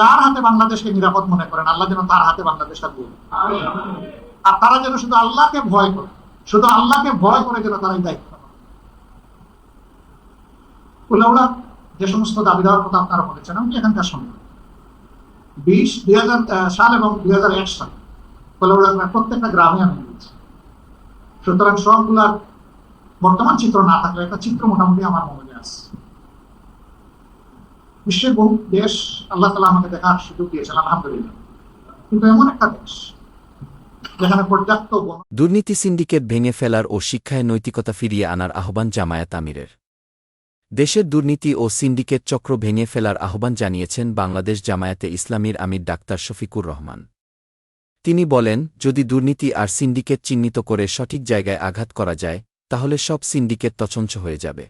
যার হাতে বাংলাদেশকে নিরাপদ মনে করেন, আল্লাহ যেন তার হাতে বাংলাদেশটা দিয়ে আর তারা যেন শুধু আল্লাহকে ভয় করে, শুধু আল্লাহকে ভয় করে যেন তারা দায়িত্ব পালন যে সমস্ত দাবি দেওয়ার কথা আপনারা বলেছেন, আমি এখানকার সঙ্গে। বিশ দুই হাজার সাল এবং দুই হাজার এক সাল উলাউড়ার প্রত্যেকটা গ্রামে আমি গিয়েছি। সুতরাং সবগুলার বর্তমান চিত্র না থাকলে একটা চিত্র মোটামুটি আমার মনে আছে। বিশ্বের বহু দেশ আল্লাহ তালা আমাকে দেখার সুযোগ দিয়েছেন, আলহামদুলিল্লাহ। কিন্তু এমন একটা দেশ দুর্নীতি সিন্ডিকেট ভেঙে ফেলার ও শিক্ষায় নৈতিকতা ফিরিয়ে আনার আহ্বান জামায়াত আমিরের। দেশের দুর্নীতি ও সিন্ডিকেট চক্র ভেঙে ফেলার আহ্বান জানিয়েছেন বাংলাদেশ জামায়াতে ইসলামীর আমির ডাক্তার শফিকুর রহমান। তিনি বলেন, যদি দুর্নীতি আর সিন্ডিকেট চিহ্নিত করে সঠিক জায়গায় আঘাত করা যায়, তাহলে সব সিন্ডিকেট তছঞ্চ হয়ে যাবে।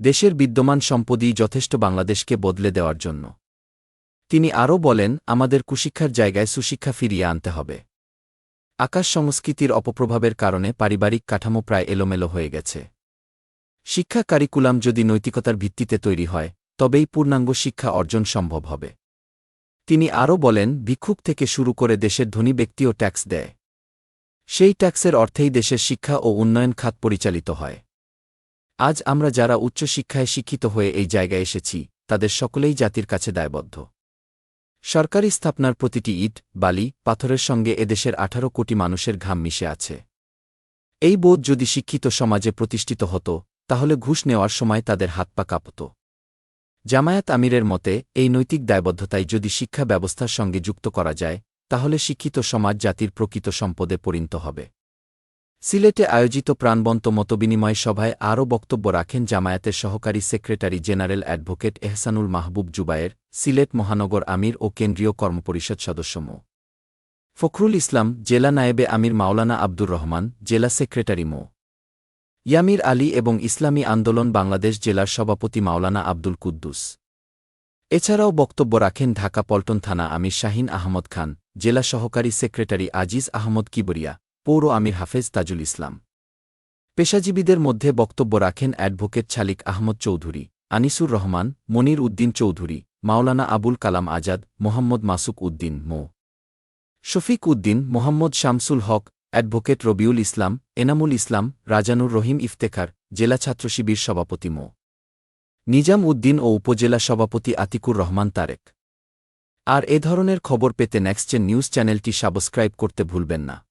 দেশের বিদ্যমান সম্পদই যথেষ্ট বাংলাদেশকে বদলে দেওয়ার জন্য। তিনি আরও বলেন, আমাদের কুশিক্ষার জায়গায় সুশিক্ষা ফিরিয়ে আনতে হবে। আকাশ সংস্কৃতির অপপ্রভাবের কারণে পারিবারিক কাঠামো প্রায় এলোমেলো হয়ে গেছে। শিক্ষা কারিকুলাম যদি নৈতিকতার ভিত্তিতে তৈরি হয়, তবেই পূর্ণাঙ্গ শিক্ষা অর্জন সম্ভব হবে। তিনি আরও বলেন, ভিক্ষুক থেকে শুরু করে দেশের ধনী ব্যক্তিও ট্যাক্স দেয়। সেই ট্যাক্সের অর্থেই দেশের শিক্ষা ও উন্নয়ন খাত পরিচালিত হয়। আজ আমরা যারা উচ্চশিক্ষায় শিক্ষিত হয়ে এই জায়গায় এসেছি, তাদের সকলেই জাতির কাছে দায়বদ্ধ। সরকারি স্থাপনার প্রতিটি ইট, বালি, পাথরের সঙ্গে এদেশের আঠারো কোটি মানুষের ঘাম মিশে আছে। এই বোধ যদি শিক্ষিত সমাজে প্রতিষ্ঠিত হতো, তাহলে ঘুষ নেওয়ার সময় তাদের হাত পা কাঁপত। জামায়াত আমিরের মতে, এই নৈতিক দায়বদ্ধতায় যদি শিক্ষা ব্যবস্থার সঙ্গে যুক্ত করা যায়, তাহলে শিক্ষিত সমাজ জাতির প্রকৃত সম্পদে পরিণত হবে। সিলেটে আয়োজিত প্রাণবন্ত মতবিনিময় সভায় আরও বক্তব্য রাখেন জামায়াতের সহকারী secretary general advocate Ehsanul Mahbub Zubair, Sylhet মহানগর আমির ও কেন্দ্রীয় কর্মপরিষদ সদস্য মো. ফখরুল ইসলাম, জেলা নায়েবে আমির মাওলানা আব্দুর রহমান, জেলা সেক্রেটারি মো. ইয়ামির আলী এবং ইসলামী আন্দোলন বাংলাদেশ জেলার সভাপতি মাওলানা আব্দুল কুদ্দুস। এছাড়াও বক্তব্য রাখেন ঢাকা পল্টন থানা আমির শাহিন আহমদ খান, জেলা সহকারী সেক্রেটারি আজিজ আহমদ কিবরিয়া। পৌর আমির হাফেজ তাজুল ইসলাম। পেশাজীবীদের মধ্যে বক্তব্য রাখেন অ্যাডভোকেট ছালিক আহমদ চৌধুরী, আনিসুর রহমান, মনির উদ্দিন চৌধুরী, মাওলানা আবুল কালাম আজাদ, মোহাম্মদ মাসুক উদ্দিন মো। শফিক উদ্দিন, মোহাম্মদ শামসুল হক, অ্যাডভোকেট রবিউল ইসলাম, এনামুল ইসলাম, রাজানুর রহিম ইফতেখার, জেলা ছাত্র শিবির সভাপতি মো। নিজাম উদ্দিন ও উপজেলা সভাপতি আতিকুর রহমান তারেক। আর এ ধরনের খবর পেতে নেক্সটজেন নিউজ চ্যানেলটি সাবস্ক্রাইব করতে ভুলবেন না।